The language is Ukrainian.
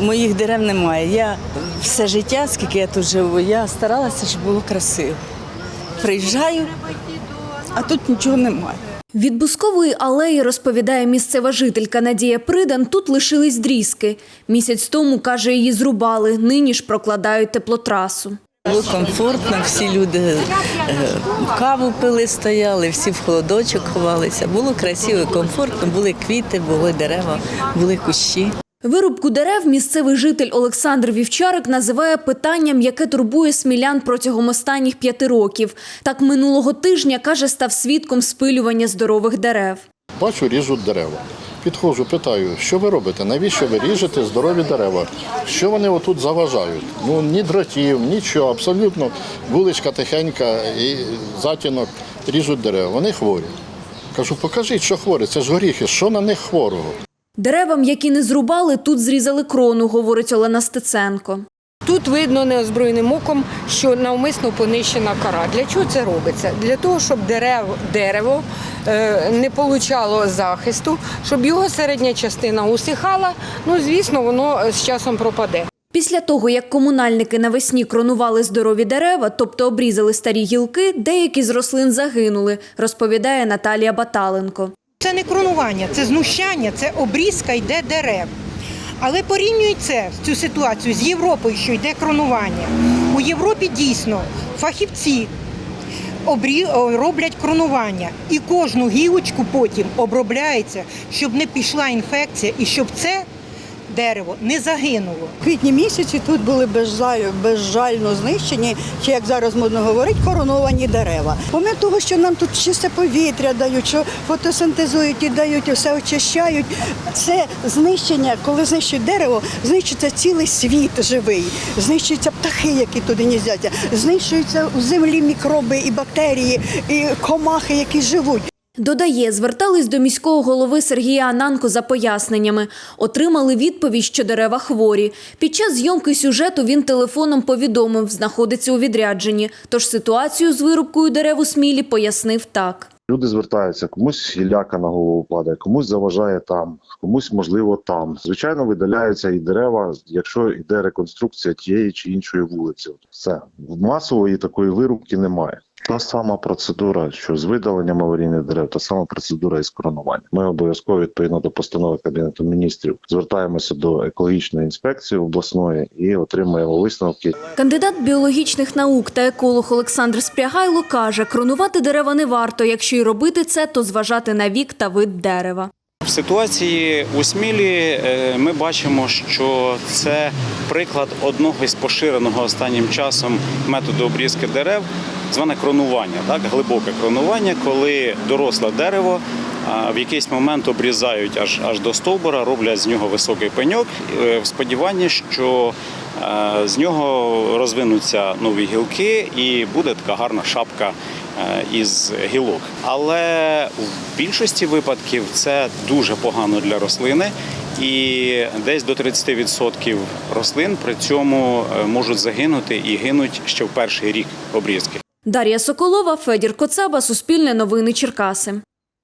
моїх дерев немає. Я все життя, скільки я тут живу, я старалася, щоб було красиво. Приїжджаю, а тут нічого немає. Від бускової алеї, розповідає місцева жителька Надія Придан, тут лишились дрізки. Місяць тому, каже, її зрубали, нині ж прокладають теплотрасу. Було комфортно, всі люди е, каву пили, стояли, всі в холодочок ховалися. Було красиво, комфортно, були квіти, були дерева, були кущі. Вирубку дерев місцевий житель Олександр Вівчарик називає питанням, яке турбує смілян протягом останніх п'яти років. Так минулого тижня, каже, став свідком спилювання здорових дерев. Бачу, ріжуть дерева. Підходжу, питаю, що ви робите? Навіщо ви ріжете здорові дерева? Що вони отут заважають? Ну ні дротів, нічого, абсолютно вуличка тихенька і затінок ріжуть дерева. Вони хворі. Кажу, покажіть, що хворі, це ж горіхи, що на них хворого? Деревам, які не зрубали, тут зрізали крону, говорить Олена Стеценко. Тут видно неозброєним оком, що навмисно понищена кора. Для чого це робиться? Для того, щоб дерев, дерево е, не получало захисту, щоб його середня частина усихала. Ну, звісно, воно з часом пропаде. Після того, як комунальники навесні кронували здорові дерева, тобто обрізали старі гілки, деякі з рослин загинули, розповідає Наталія Баталенко. Це не кронування, це знущання, це обрізка йде дерев. Але порівнюють це цю ситуацію з Європою, що йде кронування. У Європі дійсно фахівці роблять кронування, і кожну гілочку потім обробляється, щоб не пішла інфекція і щоб це дерево не загинуло. В квітні місяці тут були безжаль- безжально знищені, чи як зараз модно говорити, короновані дерева. Помимо того, що нам тут чисте повітря дають, що фотосинтезують і дають, все очищають. Це знищення, коли знищують дерево, знищується цілий світ живий, знищуються птахи, які туди гніздяться, знищуються у землі мікроби і бактерії, і комахи, які живуть. Додає, звертались до міського голови Сергія Ананко за поясненнями. Отримали відповідь, що дерева хворі. Під час зйомки сюжету він телефоном повідомив, знаходиться у відрядженні. Тож ситуацію з вирубкою дерев у Смілі пояснив так. Люди звертаються, комусь гілляка на голову падає, комусь заважає там, комусь можливо там. Звичайно, видаляються і дерева, якщо йде реконструкція тієї чи іншої вулиці. Все масової такої вирубки немає. Та сама процедура, що з видаленням аварійних дерев, та сама процедура із коронуванням. Ми обов'язково відповідно до постанови кабінету міністрів звертаємося до екологічної інспекції обласної і отримуємо висновки Кандидат біологічних наук та еколог Олександр Спрягайло каже, кронувати дерева не варто. Якщо й робити це, то зважати на вік та вид дерева. В ситуації у Смілі е, ми бачимо, що це приклад одного із поширеного останнім часом методу обрізки дерев, зване кронування, так глибоке кронування, коли доросле дерево в якийсь момент обрізають аж аж до стовбура, роблять з нього високий пеньок е, в сподіванні, що е, з нього розвинуться нові гілки і буде така гарна шапка е, із гілок. Але в більшості випадків це дуже погано для рослини, і десь до 30% рослин при цьому можуть загинути і гинуть ще в перший рік обрізки. Дар'я Соколова, Федір Коцаба, Суспільне новини Черкаси.